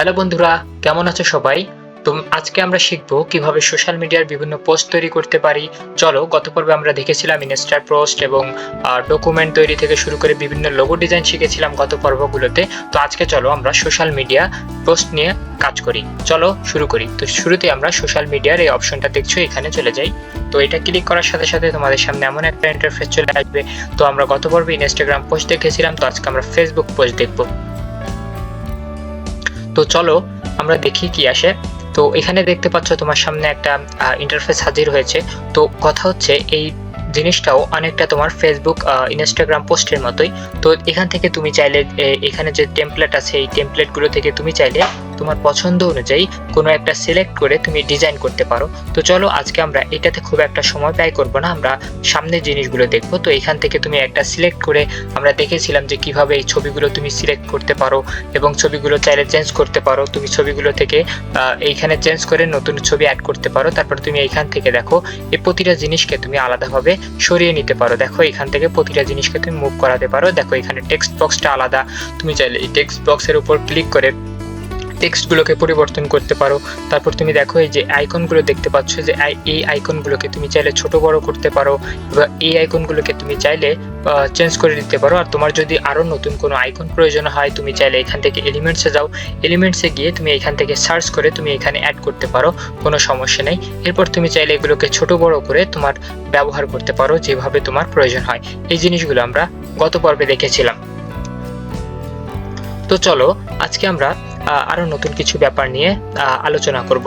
Hello বন্ধুরা, কেমন আছো সবাই? তো আজকে আমরা শিখব কীভাবে সোশ্যাল মিডিয়ার বিভিন্ন পোস্ট তৈরি করতে পারি। চলো, গত পর্বে আমরা দেখেছিলাম ইনস্টার পোস্ট এবং ডকুমেন্ট তৈরি থেকে শুরু করে বিভিন্ন লোগো ডিজাইন শিখেছিলাম গত পর্বগুলোতে। তো আজকে চলো আমরা সোশ্যাল মিডিয়া পোস্ট নিয়ে কাজ করি। চলো, শুরু করি। তো শুরুতে আমরা সোশ্যাল মিডিয়ার এই অপশনটা দেখছ, এখানে চলে যাই। তো এটা ক্লিক করার সাথে সাথে তোমাদের সামনে এমন একটা ইন্টারফেস চলে আসবে। তো আমরা গত পর্বে ইনস্টাগ্রাম পোস্ট দেখেছিলাম, তো আজকে আমরা ফেসবুক পোস্ট দেখব। তো চলো আমরা দেখি কি আসে। তো এখানে দেখতে পাচ্ছ তোমার সামনে একটা ইন্টারফেস হাজির হয়েছে। তো কথা হচ্ছে এই জিনিসটাও অনেকটা তোমার ফেসবুক ইনস্টাগ্রাম পোস্টের মতোই। তো এখান থেকে তুমি চাইলে এখানে যে টেমপ্লেট আছে, এই টেমপ্লেটগুলো থেকে তুমি চাইলে তোমার পছন্দ অনুযায়ী কোনো একটা সিলেক্ট করে তুমি ডিজাইন করতে পারো। তো চলো আজকে আমরা এটাতে খুব একটা সময় ব্যয় করব না, আমরা সামনের জিনিসগুলো দেখব। তো এখান থেকে তুমি একটা সিলেক্ট করে আমরা দেখেছিলাম যে কীভাবে এই ছবিগুলো তুমি সিলেক্ট করতে পারো এবং ছবিগুলো চাইলে চেঞ্জ করতে পারো। তুমি ছবিগুলো থেকে এইখানে চেঞ্জ করে নতুন ছবি অ্যাড করতে পারো। তারপর তুমি এইখান থেকে দেখো এই প্রতিটা জিনিসকে তুমি আলাদাভাবে সরিয়ে নিতে পারো। দেখো, এখান থেকে প্রতিটা জিনিসকে তুমি মুভ করাতে পারো। দেখো, এখানে টেক্সট বক্সটা আলাদা। তুমি চাইলে এই টেক্সট বক্সের উপর ক্লিক করে টেক্সটগুলোকে পরিবর্তন করতে পারো। তারপর তুমি দেখো এই যে আইকনগুলো দেখতে পাচ্ছ যে এই আইকনগুলোকে তুমি চাইলে ছোট বড় করতে পারো বা এই আইকনগুলোকে তুমি চাইলে চেঞ্জ করে দিতে পারো। আর তোমার যদি আরও নতুন কোনো আইকন প্রয়োজন হয়, তুমি চাইলে এখান থেকে এলিমেন্টসে যাও। এলিমেন্টসে গিয়ে তুমি এখান থেকে সার্চ করে তুমি এখানে অ্যাড করতে পারো, কোনো সমস্যা নেই। এরপর তুমি চাইলে এগুলোকে ছোট বড় করে তোমার ব্যবহার করতে পারো, যেভাবে তোমার প্রয়োজন হয়। এই জিনিসগুলো আমরা গত পর্বে দেখেছিলাম। তো চলো, আজকে আমরা আহ, আরও নতুন কিছু ব্যাপার নিয়ে আলোচনা করব।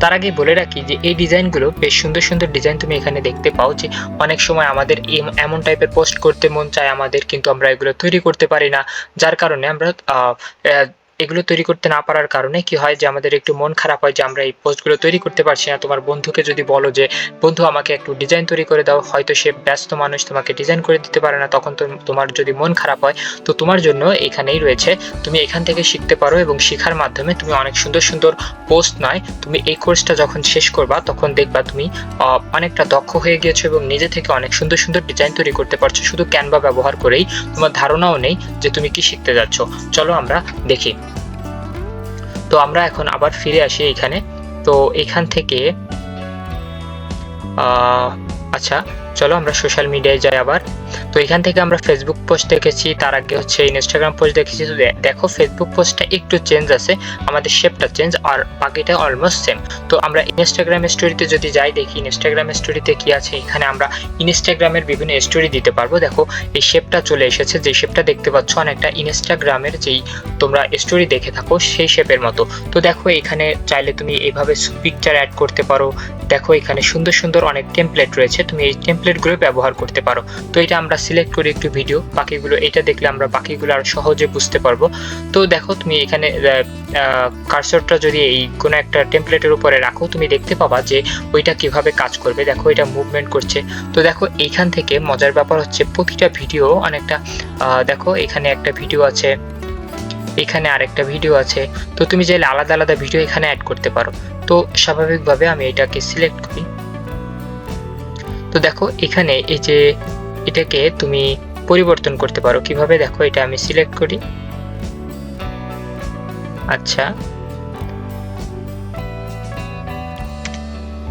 তার আগে বলে রাখি যে এই ডিজাইনগুলো বেশ সুন্দর সুন্দর ডিজাইন তুমি এখানে দেখতে পাও যে অনেক সময় আমাদের এম- এমন টাইপের পোস্ট করতে মন চায় আমাদের কিন্তু আমরা এগুলো তৈরি করতে পারি না। যার কারণে আমরা এগুলো তৈরি করতে না পারার কারণে কি হয় যে আমাদের একটু মন খারাপ হয় যে আমরা এই পোস্টগুলো তৈরি করতে পারছি না। তোমার বন্ধুকে যদি বলো যে, বন্ধু, আমাকে একটু ডিজাইন তৈরি করে দাও। হয়তো সে ব্যস্ত মানুষ, তোমাকে ডিজাইন করে দিতে পারে না। তখন তো তোমার যদি মন খারাপ হয়, তো তোমার জন্য এখানেই রয়েছে, তুমি এখান থেকে শিখতে পারো এবং শেখার মাধ্যমে তুমি অনেক সুন্দর সুন্দর পোস্ট নয়, তুমি এই কোর্সটা যখন শেষ করবা, তখন দেখবা তুমি অনেকটা দক্ষ হয়ে গিয়েছো এবং নিজে থেকে অনেক সুন্দর সুন্দর ডিজাইন তৈরি করতে পারছ। শুধু ক্যানভা ব্যবহার করেই তোমার ধারণাও নেই যে তুমি কি শিখতে যাচ্ছ। চলো আমরা দেখি। তো আমরা এখন আবার ফিরে আসি এখানে। তো এখান থেকে আচ্ছা চলো আমরা সোশ্যাল মিডিয়ায় যাই আবার। তো এখান থেকে আমরা ফেসবুক পোস্ট দেখেছি, তার আগে হচ্ছে ইনস্টাগ্রাম পোস্ট দেখেছি। তো দেখো ফেসবুক পোস্টটা একটু চেঞ্জ আছে, আমাদের শেপটা চেঞ্জ আর বাকিটা অলমোস্ট সেম তো আমরা ইনস্টাগ্রাম স্টোরিতে যদি যাই, দেখি ইনস্টাগ্রাম স্টোরিতে কি আছে, এখানে আমরা ইনস্টাগ্রামের বিভিন্ন স্টোরি দিতে পারব। দেখো, এই শেপটা চলে এসেছে যে শেপটা দেখতে পাচ্ছ, অনেকটা ইনস্টাগ্রামের যেই তোমরা স্টোরি দেখে থাকো, সেই শেপের মতো। তো দেখো, এখানে চাইলে তুমি এইভাবে পিকচার অ্যাড করতে পারো। দেখো, এখানে সুন্দর সুন্দর অনেক টেমপ্লেট রয়েছে, তুমি এই টেমপ্লেটগুলো ব্যবহার করতে পারো। তো এটা আমরা সিলেক্ট করি একটু ভিডিও বাকিগুলো এটা দেখলে আমরা বাকিগুলো আর সহজে বুঝতে পারব। তো দেখো, তুমি এখানে কার্সরটা যদি এই কোনো একটা টেমপ্লেটের উপরে রাখো, তুমি দেখতে পাবা যে ওইটা কীভাবে কাজ করবে। দেখো, এটা মুভমেন্ট করছে। তো দেখো, এইখান থেকে মজার ব্যাপার হচ্ছে প্রতিটা ভিডিও অনেকটা দেখো, এখানে একটা ভিডিও আছে, এখানে আরেকটা ভিডিও আছে। তো তুমি চাইলে আলাদা আলাদা ভিডিও এখানে অ্যাড করতে পারো। তো স্বাভাবিকভাবে আমি এটাকে সিলেক্ট করি। তো দেখো, এখানে এই যে এটাকে তুমি পরিবর্তন করতে পারো। কীভাবে? দেখো, এটা আমি সিলেক্ট করি। আচ্ছা।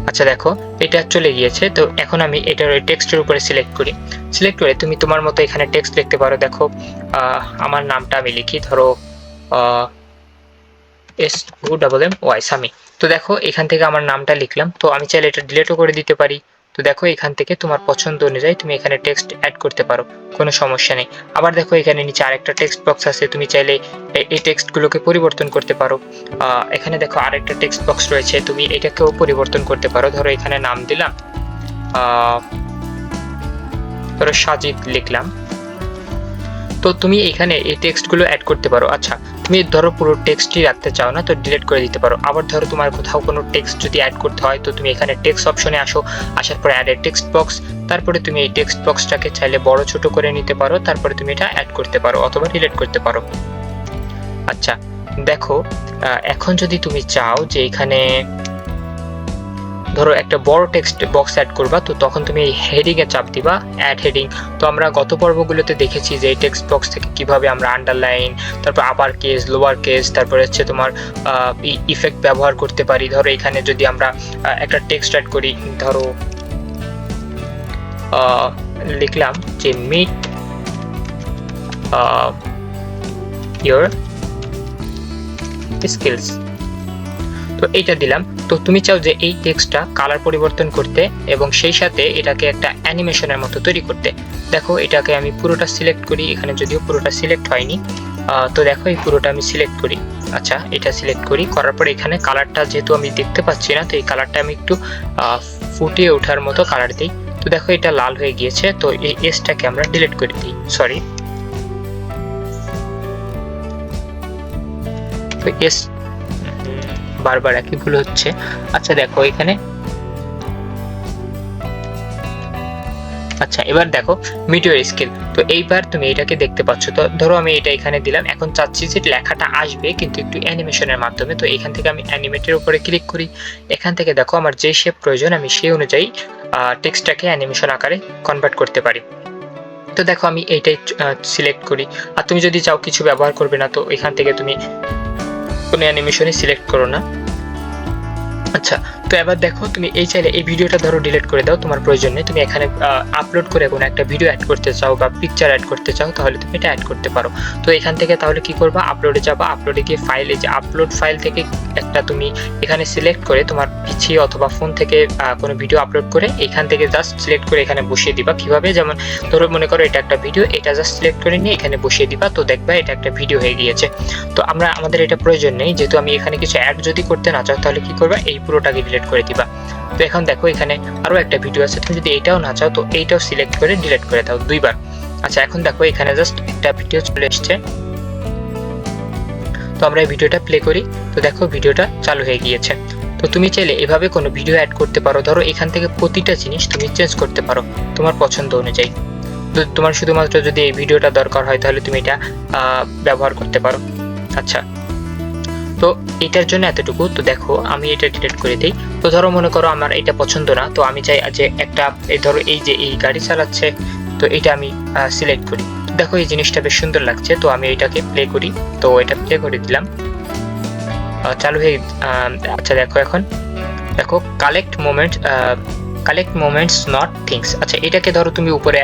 আচ্ছা দেখো, এটা চলে গিয়েছে। তো এখন আমি এটার ওই টেক্সটের উপরে সিলেক্ট করি। সিলেক্ট করে তুমি তোমার মতো এখানে টেক্সট লিখতে পারো। দেখো আমার নামটা আমি লিখি। ধরো S U double M Y Sami তো দেখো, এখান থেকে আমার নামটা লিখলাম। তো আমি চাইলে এটা ডিলেটও করে দিতে পারি। তো দেখো এখান থেকে তোমার পছন্দ অনুযায়ী তুমি এখানে টেক্সট অ্যাড করতে পারো, কোনো সমস্যা নেই। আবার দেখো এখানে নিচে আরেকটা টেক্সট বক্স আছে, তুমি চাইলে এই টেক্সটগুলোকে পরিবর্তন করতে পারো। এখানে দেখো আরেকটা টেক্সট বক্স রয়েছে, তুমি এটাকেও পরিবর্তন করতে পারো। ধরো এখানে নাম দিলাম ধরো সাজিদ লিখলাম। তো তুমি এখানে এই টেক্সটগুলো অ্যাড করতে পারো। আচ্ছা তুমি ধরো পুরো টেক্সটই রাখতে চাও না, তো ডিলিট করে দিতে পারো। আবার ধরো তোমার কোথাও কোনো টেক্সট যদি অ্যাড করতে হয়, তো তুমি এখানে টেক্সট অপশনে আসো, আসার পরে অ্যাড এ টেক্সট বক্স তারপরে তুমি এই টেক্সট বক্সটাকে চাইলে বড় ছোট করে নিতে পারো, তারপরে তুমি এটা অ্যাড করতে পারো অথবা ডিলিট করতে পারো। আচ্ছা দেখো এখন যদি তুমি চাও যে এখানে ধরো একটা বড় টেক্সট বক্স অ্যাড করবা, তো তখন তুমি এই হেডিংয়ে চাপ দিবা অ্যাড হেডিং তো আমরা গত পর্বগুলোতে দেখেছি যে এই টেক্সট বক্স থেকে কীভাবে আমরা আন্ডারলাইন তারপর আপার কেস লোয়ার কেস তারপরে হচ্ছে তোমার ইফেক্ট ব্যবহার করতে পারি। ধরো এখানে যদি আমরা একটা টেক্সট অ্যাড করি, ধরো লিখলাম যে মিট ইয়োর স্কিলস তো এইটা দিলাম। তো তুমি চাও যে এই টেক্সটটা কালার পরিবর্তন করতে এবং সেই সাথে এটাকে একটা অ্যানিমেশনের মতো তৈরি করতে। দেখো, এটাকে আমি পুরোটা সিলেক্ট করি, এখানে যদিও পুরোটা সিলেক্ট হয়নি। তো দেখো, এই পুরোটা আমি সিলেক্ট করি। আচ্ছা এটা সিলেক্ট করি, করার পরে এখানে কালারটা যেহেতু আমি দেখতে পাচ্ছি না, তো এই কালারটা আমি একটু ফুটিয়ে ওঠার মতো কালার দিই। তো দেখো, এটা লাল হয়ে গিয়েছে, তো এই এসটাকে আমরা ডিলিট করে দিই। সরি তো এস বারবার একই ভুল হচ্ছে। আচ্ছা দেখো এখানে। আচ্ছা এবার দেখো মিডিয়ার স্কেল। তো এইবার তুমি এটাকে দেখতে পাচ্ছ। তো ধরো আমি এটা এখানে দিলাম। এখন চাচ্ছি যে লেখাটা আসবে, কিন্তু একটু অ্যানিমেশনের মাধ্যমে। তো এখান থেকে আমি অ্যানিমেটের উপরে ক্লিক করি। এখান থেকে দেখো, আমার যে শেপ প্রয়োজন, আমি সেই অনুযায়ী টেক্সটটাকে অ্যানিমেশন আকারে কনভার্ট করতে পারি। তো দেখো, আমি এইটাই সিলেক্ট করি। আর তুমি যদি চাও, কিছু ব্যবহার করবে না, তো এখান থেকে তুমি কোনো অ্যানিমেশনই সিলেক্ট করো না। আচ্ছা তো এবার দেখো, তুমি এই চাইলে এই ভিডিওটা ধরো ডিলিট করে দাও, তোমার প্রয়োজন নেই। তুমি এখানে আপলোড করে কোনো একটা ভিডিও অ্যাড করতে চাও বা পিকচার অ্যাড করতে চাও, তাহলে তুমি এটা অ্যাড করতে পারো। তো এখান থেকে তাহলে কি করবা? আপলোডে যাবা আপলোডে গিয়ে ফাইলে যে আপলোড ফাইল থেকে একটা তুমি এখানে সিলেক্ট করে তোমার পিছিয়ে অথবা ফোন থেকে কোনো ভিডিও আপলোড করে এখান থেকে জাস্ট সিলেক্ট করে এখানে বসিয়ে দিবা। কীভাবে? যেমন ধরো, মনে করো এটা একটা ভিডিও এটা জাস্ট সিলেক্ট করে নিয়ে এখানে বসিয়ে দিবা, তো দেখবা এটা একটা ভিডিও হয়ে গিয়েছে। তো আমরা, আমাদের এটা প্রয়োজন নেই, যেহেতু আমি এখানে কিছু অ্যাড যদি করতে না চাও, তাহলে কি করবা? এই পুরোটাকে করে দিবা। তো এখন দেখো এখানে আরও একটা ভিডিও আছে, তুমি যদি এইটাও না চাও তো এইটাও সিলেক্ট করে ডিলিট করে দাও দুইবার। আচ্ছা এখন দেখো এখানে জাস্ট একটা ভিডিও চলে এসছে। তো আমরা এই ভিডিওটা প্লে করি। তো দেখো ভিডিওটা চালু হয়ে গিয়েছে। তো তুমি চাইলে এভাবে কোনো ভিডিও অ্যাড করতে পারো। ধরো এখান থেকে প্রতিটা জিনিস তুমি চেঞ্জ করতে পারো তোমার পছন্দ অনুযায়ী। তো তোমার শুধুমাত্র যদি এই ভিডিওটা দরকার হয় তাহলে তুমি এটা ব্যবহার করতে পারো। আচ্ছা তো এটার জন্য এতটুকু। তো দেখো, আমি এটা ডিলিট করে দিই। তো ধরো, মনে করো আমার এটা পছন্দ না, তো আমি চাই যে একটা এই ধরো এই যে এই গাড়ি চালাচ্ছে, তো এটা আমি সিলেক্ট করি। দেখো, এই জিনিসটা বেশ সুন্দর লাগছে, তো আমি এটাকে প্লে করি। তো এটা প্লে করে দিলাম। চালু হয়ে আচ্ছা দেখো এখন। দেখো collect moment collect moments not things আচ্ছা এটাকে ধরো তুমি উপরে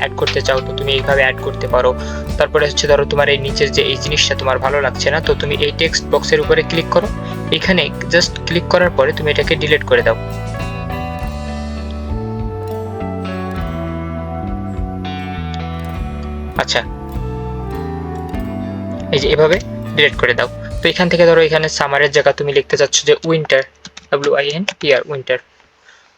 অ্যাড করতে চাও, তো তুমি এইভাবে অ্যাড করতে পারো। তারপরে হচ্ছে ধরো তোমার এই নিচের যে এই জিনিসটা তোমার ভালো লাগছে না, তো তুমি এই টেক্সট বক্সের উপরে ক্লিক করো। এখানে জাস্ট ক্লিক করার পরে তুমি এটাকে ডিলিট করে দাও। আচ্ছা। এই যে এভাবে ডিলিট করে দাও। তো এখান থেকে ধরো এখানে সামারের জায়গা তুমি লিখতে চাচ্ছ যে winter W I N R winter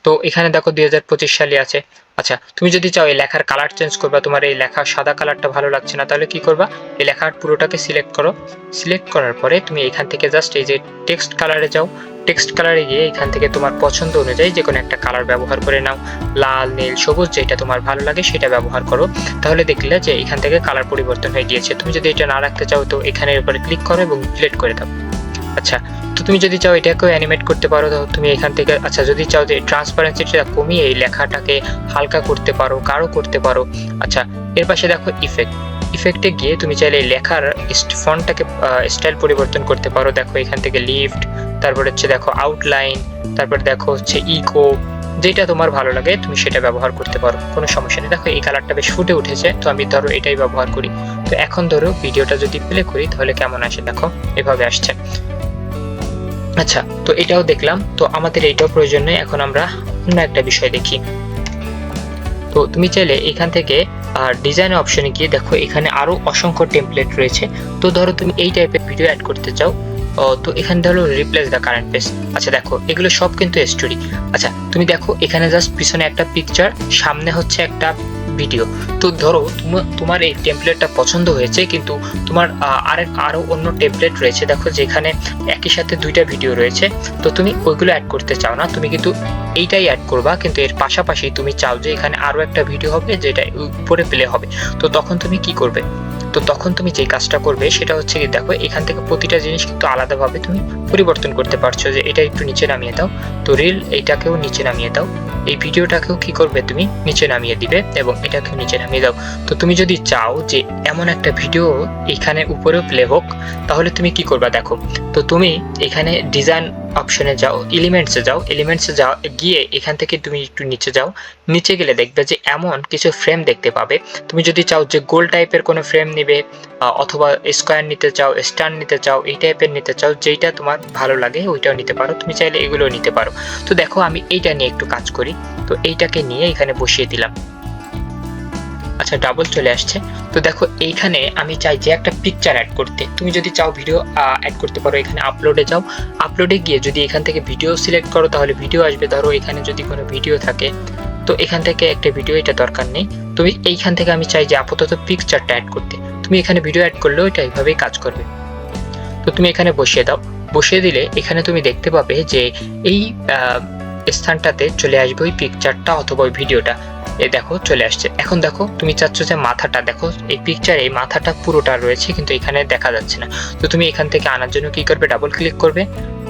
তো এখানে দেখো দুই হাজার পঁচিশ সালে আছে। আচ্ছা তুমি যদি চাও এই লেখার কালার চেঞ্জ করবা, তোমার এই লেখা সাদা কালারটা ভালো লাগছে না, তাহলে কি করবা? এই লেখার পুরোটাকে সিলেক্ট করো। সিলেক্ট করার পরে তুমি এখান থেকে জাস্ট এই যে টেক্সট কালারে যাও। টেক্সট কালারে গিয়ে এখান থেকে তোমার পছন্দ অনুযায়ী যে কোনো একটা কালার ব্যবহার করে নাও। লাল, নীল, সবুজ যেটা তোমার ভালো লাগে সেটা ব্যবহার করো। তাহলে দেখলে যে এখান থেকে কালার পরিবর্তন হয়ে গিয়েছে। তুমি যদি এটা না রাখতে চাও তো এখানের উপরে ক্লিক করো এবং ডিলিট করে দাও। আচ্ছা তো তুমি যদি চাও এটাকেও অ্যানিমেট করতে পারো, তো তুমি এখান থেকে আচ্ছা যদি চাও যে ট্রান্সপারেন্সিটা কমিয়ে এই লেখাটাকে হালকা করতে পারো কারও করতে পারো আচ্ছা এর পাশে দেখো ইফেক্ট ইফেক্টে গিয়ে তুমি চাইলে লেখার ফন্টটাকে স্টাইল পরিবর্তন করতে পারো, দেখো এখান থেকে লিফট তারপর হচ্ছে দেখো আউটলাইন তারপর দেখো হচ্ছে ইকো যেটা তোমার ভালো লাগে, তুমি সেটা ব্যবহার করতে পারো, কোনো সমস্যা নেই। দেখো এই কালারটা বেশ ফুটে উঠেছে, তো আমি ধরো এটাই ব্যবহার করি। তো এখন ধরো ভিডিওটা যদি প্লে করি, তাহলে কেমন আসে দেখো? এভাবে আসছে। আচ্ছা তো এটাও দেখলাম। তো আমাদের এইটাও প্রয়োজন নেই। এখন আমরা অন্য একটা বিষয় দেখি। তো তুমি চাইলে এখান থেকে, আর ডিজাইন অপশনে গিয়ে দেখো, এখানে আরও অসংখ্য টেমপ্লেট রয়েছে। তো ধরো তুমি এই টাইপের ভিডিও অ্যাড করতে চাও। তো এখানে ধরো রিপ্লেস দ্য কারেন্ট পেজ আচ্ছা দেখো, এগুলো সব কিন্তু স্টোরি আচ্ছা তুমি দেখো, এখানে জাস্ট পিছনে একটা পিকচার সামনে হচ্ছে একটা ভিডিও তো ধরো তোমার এই টেমপ্লেটটা পছন্দ হয়েছে, কিন্তু তোমার আর আরেক, আরও অন্য টেমপ্লেট রয়েছে, দেখো যেখানে একই সাথে দুইটা ভিডিও রয়েছে। তো তুমি ওইগুলো অ্যাড করতে চাও না, তুমি কিন্তু এইটাই অ্যাড করবা, কিন্তু এর পাশাপাশি তুমি চাও যে এখানে আরও একটা ভিডিও হবে, যেটা উপরে প্লে হবে। তো তখন তুমি কি করবে? তো তখন তুমি যে কাজটা করবে সেটা হচ্ছে কি, দেখো, এখান থেকে প্রতিটা জিনিস কিন্তু আলাদাভাবে তুমি পরিবর্তন করতে পারছ যে এটা একটু নিচে নামিয়ে দাও। তো রিল এইটাকেও নিচে নামিয়ে দাও। এই ভিডিওটাকেও কি করবে তুমি? নিচে নামিয়ে দিবে এবং এটাকেও নিচে নামিয়ে দাও। তো তুমি যদি চাও যে এমন একটা ভিডিও এখানে উপরেও প্লে হোক, তাহলে তুমি কি করবা দেখো? তো তুমি এখানে ডিজাইন অপশনে যাও এলিমেন্টসে যাও এলিমেন্টসে যাও, গিয়ে এখান থেকে তুমি একটু নিচে যাও। নিচে গেলে দেখবে যে এমন কিছু ফ্রেম দেখতে পাবে। তুমি যদি চাও যে গোল টাইপের কোনো ফ্রেম নিবে অথবা স্কোয়ার নিতে চাও স্টার নিতে চাও, এই টাইপের নিতে চাও, যেইটা তোমার ভালো লাগে ওইটাও নিতে পারো। তুমি চাইলে এগুলোও নিতে পারো। তো দেখো আমি এইটা নিয়ে একটু কাজ করি। তো এইটাকে নিয়ে এখানে বসিয়ে দিলাম। আচ্ছা ডাবল চলে আসছে। তো দেখো, এইখানে আমি চাই যে একটা পিকচার অ্যাড করতে। তুমি যদি চাও ভিডিও অ্যাড করতে পারো, এখানে আপলোডে যাও। আপলোডে গিয়ে যদি এখান থেকে ভিডিও সিলেক্ট করো, তাহলে ভিডিও আসবে। ধরো, এখানে যদি কোনো ভিডিও থাকে, তো এখান থেকে একটা ভিডিও এটা দরকার নেই। তুমি এইখান থেকে আমি চাই যে আপাতত পিকচারটা অ্যাড করতে। তুমি এখানে ভিডিও অ্যাড করলেও এটা এইভাবেই কাজ করবে। তো তুমি এখানে বসিয়ে দাও। বসিয়ে দিলে এখানে তুমি দেখতে পাবে যে এই স্থানটাতে চলে আসবে ওই পিকচারটা অথবা ওই ভিডিওটা এই দেখো, চলে আসছে। এখন দেখো, তুমি চাচ্ছ যে মাথাটা, দেখো, এই পিকচারে এই মাথাটা পুরোটা রয়েছে, কিন্তু এখানে দেখা যাচ্ছে না। তো তুমি এখান থেকে আনার জন্য কি করবে? ডাবল ক্লিক করবে।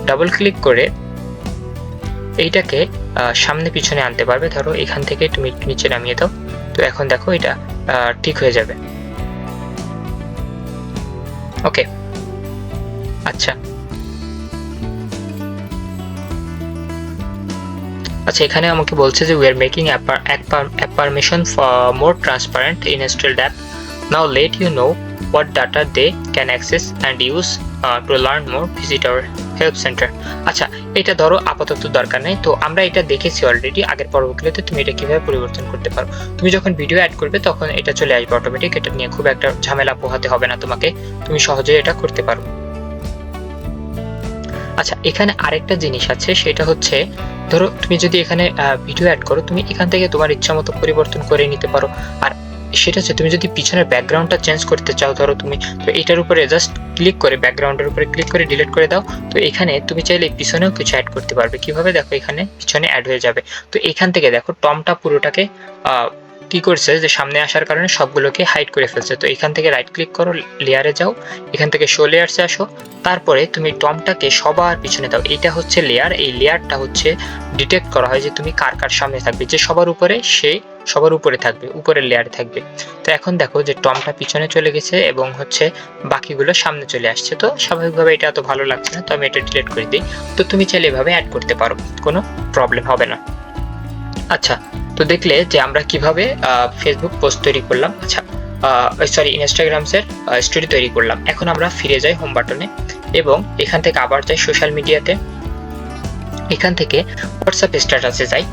ডাবল ক্লিক করে এইটাকে সামনে পিছনে আনতে পারবে। ধরো, এখান থেকে তুমি নিচে নামিয়ে দাও। তো এখন দেখো, এটা ঠিক হয়ে যাবে। ওকে আচ্ছা। আচ্ছা এখানে আমাকে বলছে যে we are making app permission more transparent in still app now let you know what data they can access and use to learn more visit our help centre আচ্ছা এটা ধরো আপাতত দরকার নেই। তো আমরা এটা দেখেছি অলরেডি আগের পর্বগুলোতে তুমি এটা কীভাবে পরিবর্তন করতে পারো। তুমি যখন ভিডিও অ্যাড করবে, তখন এটা চলে আসবে অটোমেটিক এটা নিয়ে খুব একটা ঝামেলা পোহাতে হবে না তোমাকে। তুমি সহজেই এটা করতে পারো। আচ্ছা এখানে আরেকটা জিনিস আছে, সেটা হচ্ছে, ধরো তুমি যদি এখানে ভিডিও অ্যাড করো, তুমি এখান থেকে তোমার ইচ্ছা মতো পরিবর্তন করে নিতে পারো। আর সেটা হচ্ছে, তুমি যদি পিছনের ব্যাকগ্রাউন্ডটা চেঞ্জ করতে চাও, ধরো তুমি, তো এটার উপরে জাস্ট ক্লিক করে ব্যাকগ্রাউন্ডের উপরে ক্লিক করে ডিলিট করে দাও। তো এখানে তুমি চাইলে পিছনেও কিছু অ্যাড করতে পারবে। কীভাবে? দেখো এখানে পিছনে অ্যাড হয়ে যাবে। তো এখান থেকে দেখো টমটা পুরোটাকে কি করছে যে সামনে আসার কারণে সবগুলোকে হাইড করে ফেলছে। তো এখান থেকে রাইট ক্লিক করো লেয়ারে যাও, এখান থেকে শো লেয়ারসে আসো। তারপরে তুমি টমটাকে সবার পিছনে দাও। এইটা হচ্ছে লেয়ার এই লেয়ারটা হচ্ছে ডিটেক্ট করা হয় যে তুমি কার কার সামনে থাকবে। যে সবার উপরে, সে সবার উপরে থাকবে, উপরের লেয়ারে থাকবে। তো এখন দেখো যে টমটা পিছনে চলে গেছে এবং হচ্ছে বাকিগুলো সামনে চলে আসছে। তো স্বাভাবিকভাবে এটা এত ভালো লাগছে না, তো আমি এটা ডিলিট করে দিই। তো তুমি চাইলে এভাবে অ্যাড করতে পারো, কোনো প্রবলেম হবে না। আচ্ছা তো দেখলে যে আমরা কীভাবে ফেসবুক পোস্ট তৈরি করলাম। আচ্ছা সরি ইনস্টাগ্রামসের স্টোরি তৈরি করলাম। এখন আমরা ফিরে যাই হোম বাটনে এবং এখান থেকে আবার যাই সোশ্যাল মিডিয়াতে এখান থেকে হোয়াটসঅ্যাপ স্ট্যাটাসে যাই।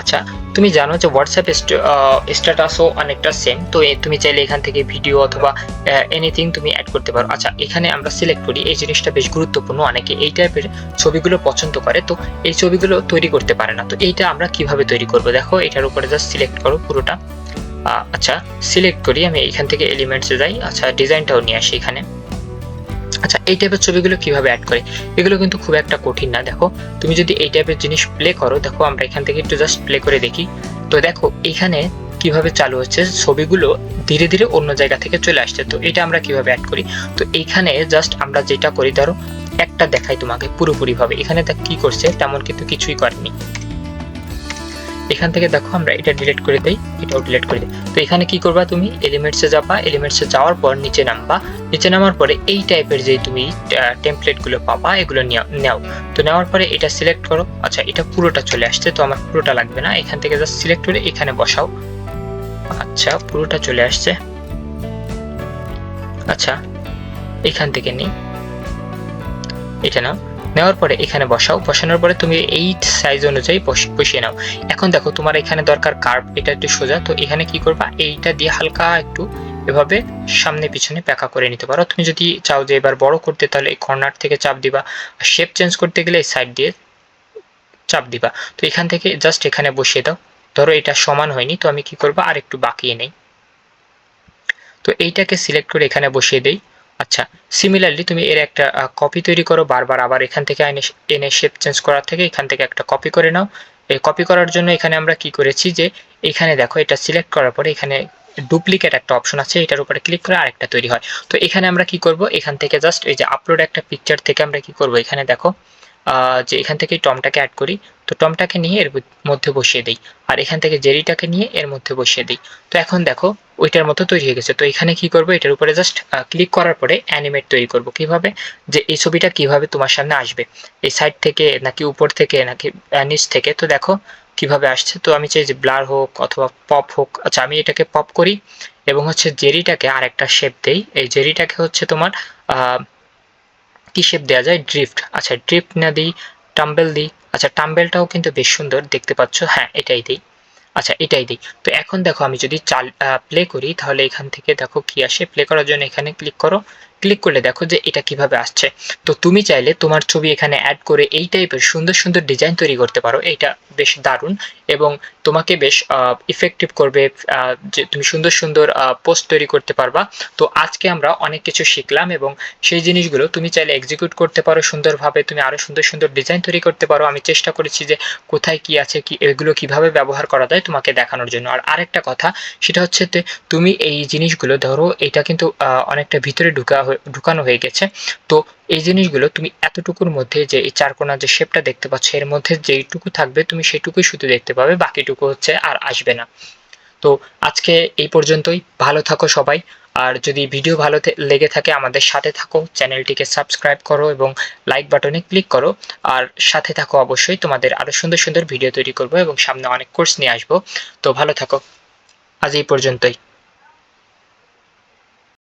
আচ্ছা তুমি জানো যে হোয়াটসঅ্যাপ স্ট্যাটাসও অনেকটা সেম তো তুমি চাইলে এখান থেকে ভিডিও অথবা এনিথিং তুমি অ্যাড করতে পারো। আচ্ছা এখানে আমরা সিলেক্ট করি, এই জিনিসটা বেশ গুরুত্বপূর্ণ, অনেকে এই টাইপের ছবিগুলো পছন্দ করে, তো এই ছবিগুলো তৈরি করতে পারে না। তো এইটা আমরা কীভাবে তৈরি করব? দেখো, এটার উপরে জাস্ট সিলেক্ট করো পুরোটা। আচ্ছা সিলেক্ট করি, আমি এখান থেকে এলিমেন্টসে যাই। আচ্ছা ডিজাইনটাও নিয়ে আসি এখানে। আচ্ছা এই টাইপের ছবিগুলো কীভাবে অ্যাড করে? এগুলো কিন্তু খুব একটা কঠিন না, দেখো। তুমি যদি এই টাইপের জিনিস প্লে করো, দেখো, আমরা এখান থেকে একটু জাস্ট প্লে করে দেখি। তো দেখো, এখানে কীভাবে চালু হচ্ছে, ছবিগুলো ধীরে ধীরে অন্য জায়গা থেকে চলে আসছে। তো এটা আমরা কীভাবে অ্যাড করি? তো এইখানে জাস্ট আমরা যেটা করি, ধরো, একটা দেখাই তোমাকে পুরোপুরিভাবে। এখানে দেখ কি করছে, তেমন কিন্তু কিছুই করেনি। এখান থেকে দেখো আমরা এটা ডিলিট করে দেই, এটাও ডিলিট করে দিই। তো এখানে কি করবা তুমি? এলিমেন্টসে যাবা এলিমেন্টসে যাওয়ার পর নিচে নামবা। নিচে নামার পরে এই টাইপের যে তুমি টেমপ্লেটগুলো পাবা, এগুলো নাও। তো নেওয়ার পরে এটা সিলেক্ট করো। আচ্ছা এটা পুরোটা চলে আসছে, তো আমার পুরোটা লাগবে না। এখান থেকে জাস্ট সিলেক্ট করে এখানে বসাও। আচ্ছা পুরোটা চলে আসছে। আচ্ছা এখান থেকে নিই। এটা নাও। নেওয়ার পরে এখানে বসাও। বসানোর পরে তুমি এই সাইজ অনুযায়ী বস- বসিয়ে নাও। এখন দেখো তোমার এখানে দরকার কার্ভ এটা একটু সোজা। তো এখানে কি করবা? এইটা দিয়ে হালকা একটু এভাবে সামনে পিছনে প্যাকা করে নিতে পারো। তুমি যদি চাও যে এবার বড় করতে, তাহলে এই কর্নার থেকে চাপ দিবা। শেপ চেঞ্জ করতে গেলে এই সাইড দিয়ে চাপ দিবা। তো এখান থেকে জাস্ট এখানে বসিয়ে দাও। ধরো এটা সমান হয়নি, তো আমি কি করব? আর একটু বাকিয়ে নেই। তো এইটাকে সিলেক্ট করে এখানে বসিয়ে দেই। আচ্ছা সিমিলারলি তুমি এর একটা কপি তৈরি করো, বারবার আবার এখান থেকে এনে শেপ চেঞ্জ করার থেকে এখান থেকে একটা কপি করে নাও। এই কপি করার জন্য এখানে আমরা কি করেছি যে, এখানে দেখো এটা সিলেক্ট করার পরে এখানে ডুপ্লিকেট একটা অপশন আছে, এটার উপরে ক্লিক করে আরেকটা তৈরি হয়। তো এখানে আমরা কি করব? এখান থেকে জাস্ট এই যে আপলোড একটা পিকচার থেকে আমরা কি করব? এখানে দেখো যে এখান থেকে টমটাকে অ্যাড করি, তো টমটাকে নিয়ে এর মধ্যে বসিয়ে দিই। আর এখান থেকে জেরিটাকে নিয়ে এর মধ্যে বসিয়ে দিই। তো এখন দেখো, ওইটার মতো তৈরি হয়ে গেছে। তো এখানে কি করব, এটার উপরে জাস্ট ক্লিক করার পরে অ্যানিমেট তৈরি করব। কীভাবে? যে এই ছবিটা কীভাবে তোমার সামনে আসবে। এই সাইড থেকে নাকি উপর থেকে নাকি নিচ থেকে। তো দেখো কীভাবে আসছে। তো আমি চাই যে ব্লার হোক অথবা পপ হোক আচ্ছা আমি এটাকে পপ করি এবং হচ্ছে জেরিটাকে আর একটা শেপ দেই। এই জেরিটাকে হচ্ছে তোমার কি শেপ দেওয়া যায়? ড্রিফট আচ্ছা ড্রিফট না দিই টাম্বেল দিই। আচ্ছা টাম্বেলটাও কিন্তু বেশ সুন্দর, দেখতে পাচ্ছ? হ্যাঁ এটাই দিই। আচ্ছা এটাই দিই। তো এখন দেখো, আমি যদি চাল প্লে করি, তাহলে এখান থেকে দেখো কি আসে? প্লে করার জন্য এখানে ক্লিক করো। ক্লিক করলে দেখো যে এটা কীভাবে আসছে। তো তুমি চাইলে তোমার ছবি এখানে অ্যাড করে এই টাইপের সুন্দর সুন্দর ডিজাইন তৈরি করতে পারো। এটা বেশ দারুণ এবং তোমাকে বেশ ইফেক্টিভ করবে যে তুমি সুন্দর সুন্দর পোস্ট তৈরি করতে পারবা। তো আজকে আমরা অনেক কিছু শিখলাম এবং সেই জিনিসগুলো তুমি চাইলে এক্সিকিউট করতে পারো সুন্দরভাবে। তুমি আরও সুন্দর সুন্দর ডিজাইন তৈরি করতে পারো। আমি চেষ্টা করেছি যে কোথায় কি আছে, কি, এগুলো কীভাবে ব্যবহার করা যায় তোমাকে দেখানোর জন্য। আর আরেকটা কথা, সেটা হচ্ছে তুমি এই জিনিসগুলো ধরো, এটা কিন্তু অনেকটা ভিতরে ঢুকা ঢুকানো হয়ে গেছে। তো এই জিনিসগুলো তুমি এতটুকুর মধ্যে যে এই চারকোনা যে শেপটা দেখতে পাচ্ছ, এর মধ্যে যেইটুকু থাকবে তুমি সেটুকুই শুধু দেখতে পাবে, বাকিটুকু হচ্ছে আর আসবে না। তো আজকে এই পর্যন্তই, ভালো থাকো সবাই। আর যদি ভিডিও ভালো লেগে থাকে আমাদের সাথে থাকো, চ্যানেলটিকে সাবস্ক্রাইব করো এবং লাইক বাটনে ক্লিক করো। আর সাথে থাকো অবশ্যই, তোমাদের আরও সুন্দর সুন্দর ভিডিও তৈরি করব এবং সামনে অনেক কোর্স নিয়ে আসব। তো ভালো থাকো। আজ এই পর্যন্তই।